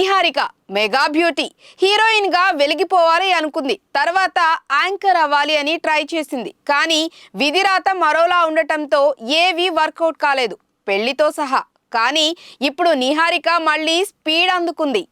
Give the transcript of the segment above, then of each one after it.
Niharika mega beauty హీరోయిన్గా వెలిగిపోవాలి అనుకుంది. తర్వాత యాంకర్ అవ్వాలి అని ట్రై చేసింది. కానీ విధిరాత మరోలా ఉండటంతో ఏవి వర్కౌట్ కాలేదు. పెళ్ళితో సహా. కానీ ఇప్పుడు నిహారిక మళ్ళీ స్పీడ్ అందుకుంది.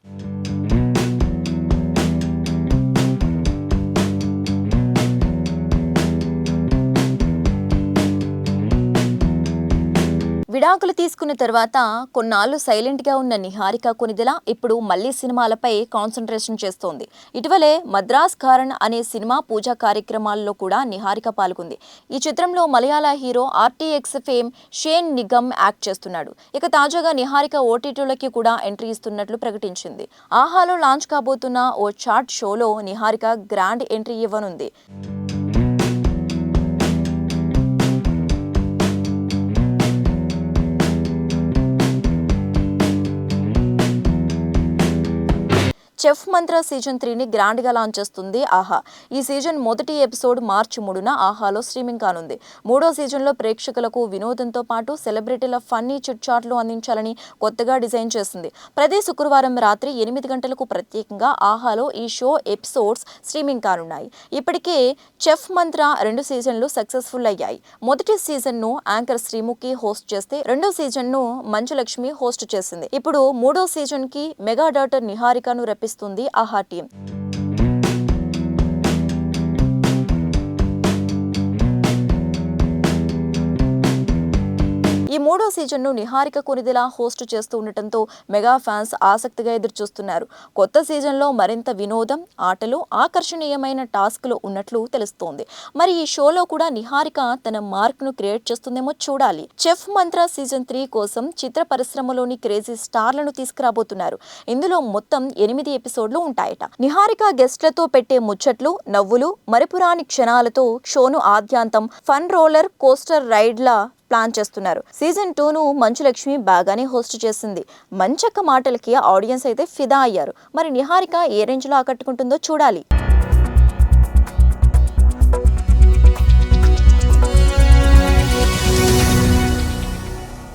విడాకులు తీసుకున్న తర్వాత కొన్నాళ్ళు సైలెంట్గా ఉన్న నిహారిక కొనిదెల ఇప్పుడు మళ్ళీ సినిమాలపై కాన్సన్ట్రేషన్ చేస్తోంది. ఇటీవలే మద్రాస్ కారణ్ అనే సినిమా పూజా కార్యక్రమాల్లో కూడా నిహారిక పాల్గొంది. ఈ చిత్రంలో మలయాళ hero RDX fame Shane Nigam act చేస్తున్నాడు. ఇక తాజాగా నిహారిక ఓటీటీలకి కూడా ఎంట్రీ ఇస్తున్నట్లు ప్రకటించింది. ఆహాలో లాంచ్ కాబోతున్న ఓ చాట్ షోలో నిహారిక గ్రాండ్ ఎంట్రీ ఇవ్వనుంది. చెఫ్ మంత్ర సీజన్ త్రీని గ్రాండ్గా లాంచ్ చేస్తుంది ఆహా. ఈ సీజన్ మొదటి ఎపిసోడ్ మార్చి మూడున ఆహాలో స్ట్రీమింగ్ కానుంది. మూడో సీజన్లో ప్రేక్షకులకు వినోదంతో పాటు సెలబ్రిటీల ఫన్నీ చిట్చాట్లు అందించాలని కొత్తగా డిజైన్ చేసింది. ప్రతి శుక్రవారం రాత్రి ఎనిమిది గంటలకు ప్రత్యేకంగా ఆహాలో ఈ షో ఎపిసోడ్స్ స్ట్రీమింగ్ కానున్నాయి. ఇప్పటికే చెఫ్ మంత్ర రెండు సీజన్లు సక్సెస్ఫుల్ అయ్యాయి. మొదటి సీజన్ను యాంకర్ శ్రీముఖి హోస్ట్ చేస్తే రెండో సీజన్ను మంచులక్ష్మి హోస్ట్ చేసింది. ఇప్పుడు మూడో సీజన్కి మెగా డాటర్ నిహారికను రప్పిస్తుంది ఆహా టీం. ఈ మూడో సీజన్ను నిహారిక కొనిదిలా హోస్ట్ చేస్తూ ఉండటంతో మెగా ఫ్యాన్స్ ఆసక్తిగా ఎదురుచూస్తున్నారు. కొత్త సీజన్లో మరింత వినోదం ఆటలు ఆకర్షణీయమైన టాస్క్లు ఉన్నట్లు తెలుస్తోంది. మరి ఈ షోలో కూడా నిహారిక తన మార్క్ను క్రియేట్ చేస్తుందేమో చూడాలి. చెఫ్ మంత్ర సీజన్ త్రీ కోసం చిత్ర పరిశ్రమలోని క్రేజీ స్టార్లను తీసుకురాబోతున్నారు. ఇందులో మొత్తం ఎనిమిది ఎపిసోడ్లు ఉంటాయట. నిహారిక గెస్ట్లతో పెట్టే ముచ్చట్లు నవ్వులు మరిపురాని క్షణాలతో షోను ఆద్యాంతం ఫన్ రోలర్ కోస్టర్ రైడ్ల ప్లాన్ చేస్తున్నారు. సీజన్ టూను మంచులక్ష్మి బాగానే హోస్ట్ చేసింది. మంచక్క మాటలకి ఆడియన్స్ అయితే ఫిదా అయ్యారు. మరి నిహారిక ఏ రేంజ్లో ఆకట్టుకుంటుందో చూడాలి.